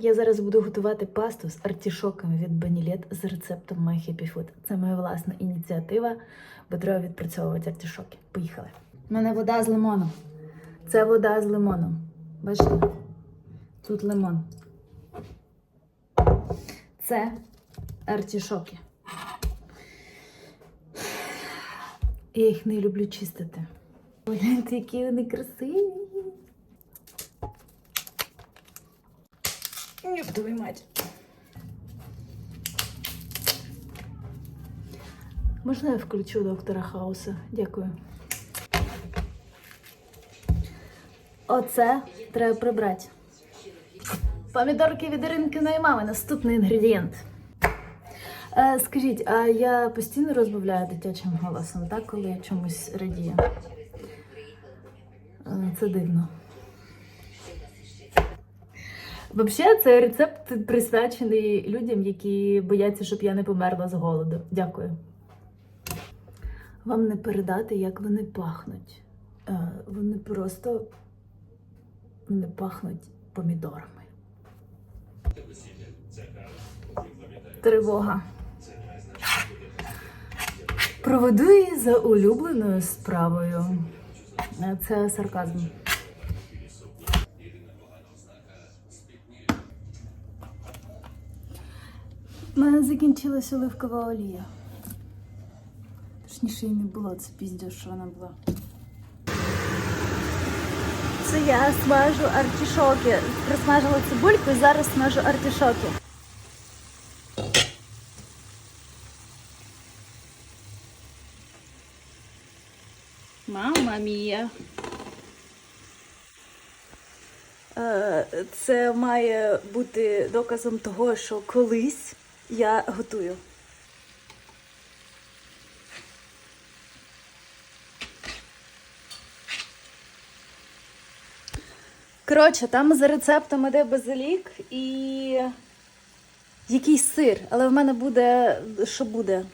Я зараз буду готувати пасту з артішоками від Банілет з рецептом My Happy Food. Це моя власна ініціатива, бо треба відпрацьовувати артішоки. Поїхали. У мене вода з лимоном. Це вода з лимоном. Бачите? Тут лимон. Це артішоки. Я їх не люблю чистити. Гляньте, які вони красиві. Ёб твою мать. Можна я включу доктора Хауса? Дякую. Оце треба прибрати. Помідорки від Іринкиної мами. Наступний інгредієнт. Е, скажіть, а я постійно розмовляю дитячим голосом, так, коли я чомусь радію? Е, це дивно. Взагалі, це рецепт присвячений людям, які бояться, щоб я не померла з голоду. Дякую. Вам не передати, як вони пахнуть. Е, Вони просто вони пахнуть помідорами. Тривога. Проведу її за улюбленою справою. Е, Це сарказм. У мене закінчилась оливкова олія. Точніше її не було, це піздя, що вона була. Це я смажу артішоки. Присмажила цибульку і зараз смажу артішоки. Мама мія. Е, Це має бути доказом того, що колись я готую. Коротше, там за рецептом іде базилік і якийсь сир, але в мене буде, що буде?